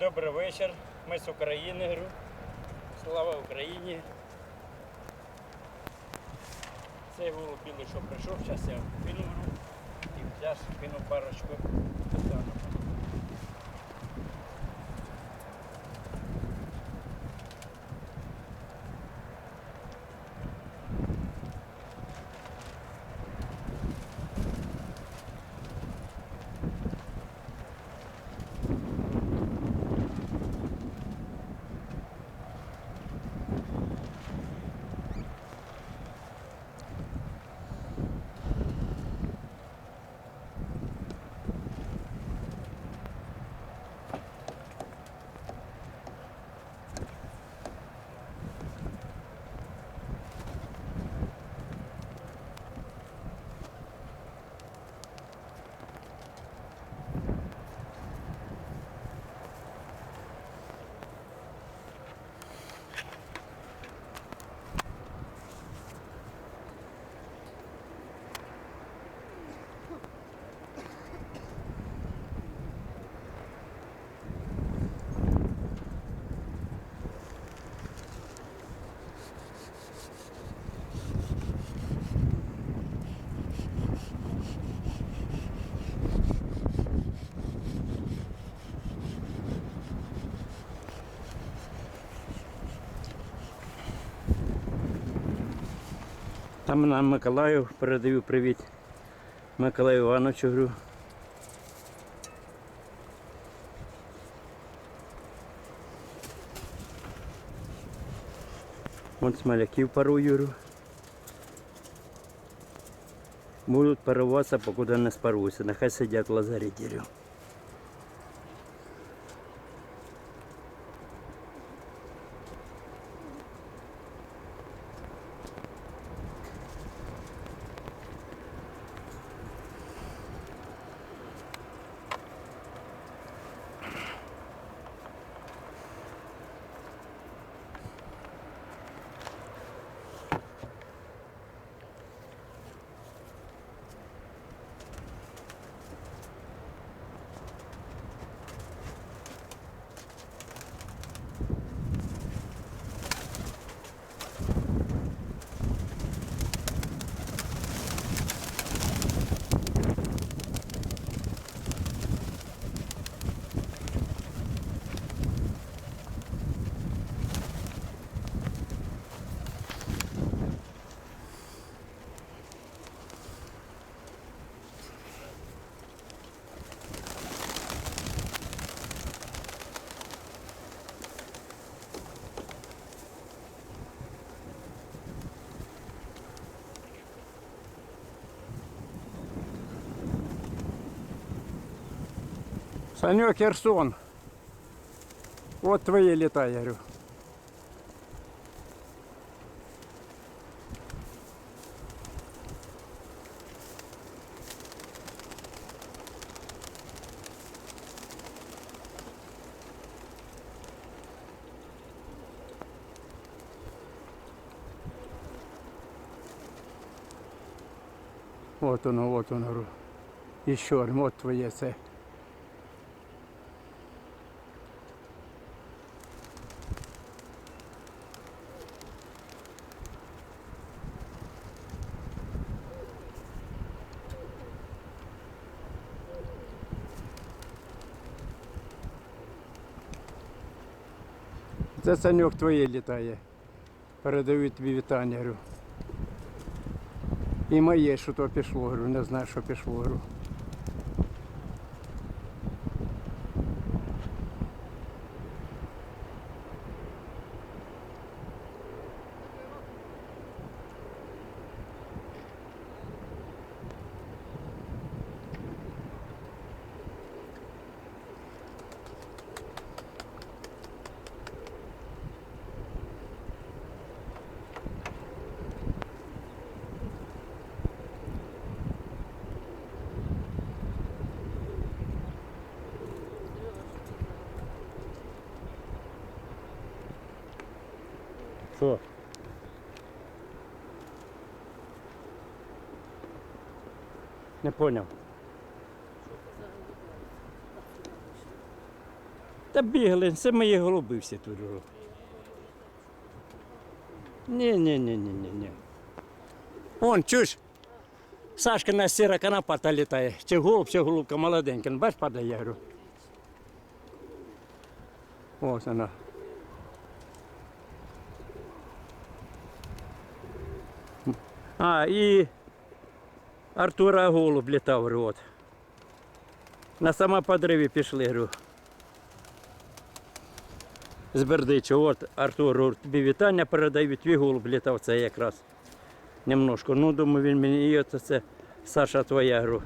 Добрий вечір. Ми з України. Гру. Слава Україні. Цей голуб білий, що прийшов, зараз я вкину гру і зараз кину парочку. Там на Миколаю передаю привіт. Миколаю Івановичу говорю. Вон смоляків парую. говорю. Будуть паруватися, покуди не спаруюся. Нехай сидять в лазареті. Санек Херсон. Вот твои лета, я говорю. Вот оно, вот оно. Еще, вот твоє це. Це саньок твоє літає. Передаю тобі вітання, говорю. І моє, що то пішло, говорю, не знаю, що пішло, говорю. Що? Не поняв. Та бігли, це мої голуби всі тут. Ні, ні, ні, ні, ні, ні. Вон, чуєш? Сашкина сіра канапата літає. Чи голуб, чи голубка молоденька. Бач, падає, я говорю. Ось вона. А, і Артура голуб літав, говорю, от. На самоподриві пішли, говорю. З Бердича. От Артур, тобі вітання передаю, твій голуб літав це якраз. Немножко. Ну, думаю, він мені і оце це Саша твоя говорю.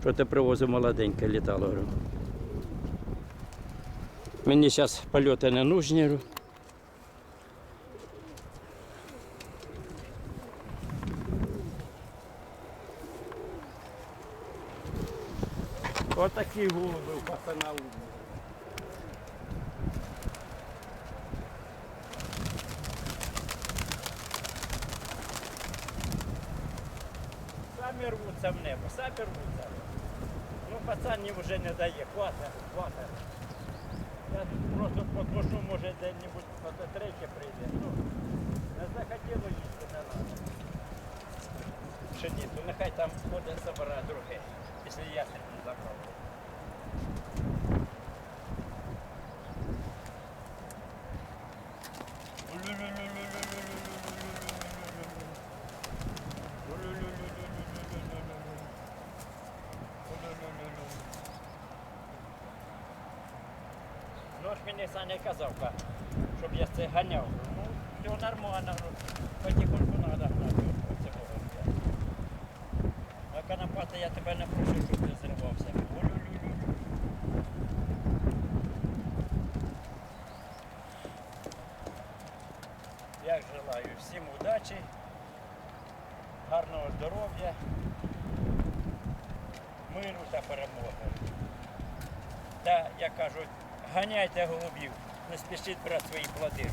Що ти привозив молоденьке літало, говорю. Мені зараз польоти не нужні. говорю. Отакі голуби у пацана. Самі рвуться в небо, самі рвуться. Ну, пацан їм вже не дає, хвата, хвата. Я просто подношу, може де-небудь третє прийде. Ну, не захотіло їсти, не треба. То нехай там ходить забирає друге, якщо я не забрав. Ну ж мені Саня казав, ка, щоб я це ганяв. Ну, все нормально, ну, потихоньку треба гнати. Це було. А канапата я тебе не прошу, щоб ти зривався. Олю-лю-лю. Я желаю всім удачі, гарного здоров'я, миру та перемоги. Та, як кажуть, ганяйте голубів, не спішіть брати свої плоди.